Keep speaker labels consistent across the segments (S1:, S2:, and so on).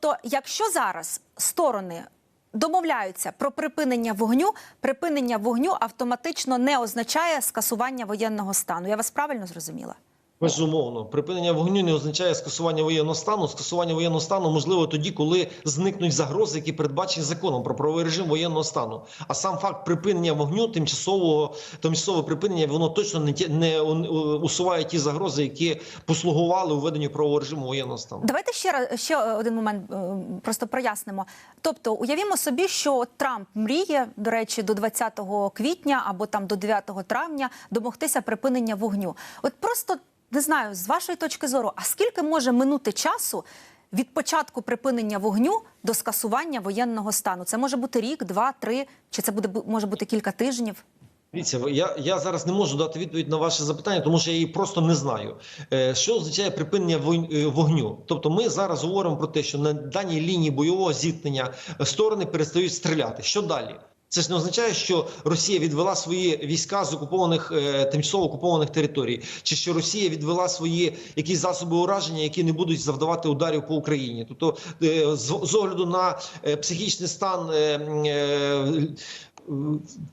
S1: Тобто, якщо зараз сторони домовляються про припинення вогню, припинення вогню автоматично не означає скасування воєнного стану. Я вас правильно зрозуміла?
S2: Безумовно, припинення вогню не означає скасування воєнного стану. Скасування воєнного стану можливо тоді, коли зникнуть загрози, які передбачені законом про правовий режим воєнного стану. А сам факт припинення вогню, тимчасового тимчасове припинення, воно точно не не усуває ті загрози, які послугували у веденню правового режиму воєнного стану.
S1: Давайте ще раз ще один момент е, просто прояснимо. Тобто, уявімо собі, що Трамп мріє, до речі, до 20 квітня або там до 9 травня домогтися припинення вогню. От просто не знаю, з вашої точки зору, а скільки може минути часу від початку припинення вогню до скасування воєнного стану? Це може бути рік, два, три, чи це буде бу- може бути кілька тижнів?
S2: Дивіться, я, я зараз не можу дати відповідь на ваше запитання, тому що я її просто не знаю. Е, Що означає припинення е, вогню? Тобто, ми зараз говоримо про те, що на даній лінії бойового зіткнення сторони перестають стріляти. Що далі? Це ж не означає, що Росія відвела свої війська з окупованих е, тимчасово окупованих територій, чи що Росія відвела свої якісь засоби ураження, які не будуть завдавати ударів по Україні. Тобто, е, з, огляду на е, психічний стан.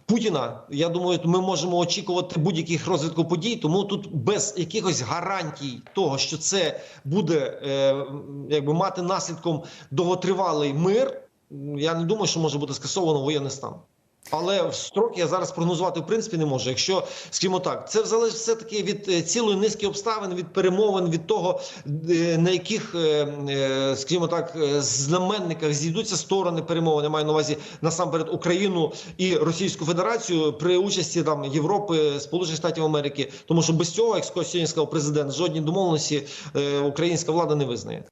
S2: Путіна, я думаю, ми можемо очікувати будь-яких розвитків подій. Тому тут без якихось гарантій того, що це буде якби мати наслідком довготривалий мир. Я не думаю, що може бути скасовано воєнний стан. Але в строки я зараз прогнозувати в принципі не можу. Якщо скажімо так, це залежить все таки від е, цілої низки обставин, від перемовин, від того е, на яких, е, скажімо так, знаменниках зійдуться сторони перемовин. Я маю на увазі насамперед Україну і Російську Федерацію при участі там Європи, Сполучених Штатів Америки. Тому що без цього, як сьогодні сказав президент, жодні домовленості українська влада не визнає.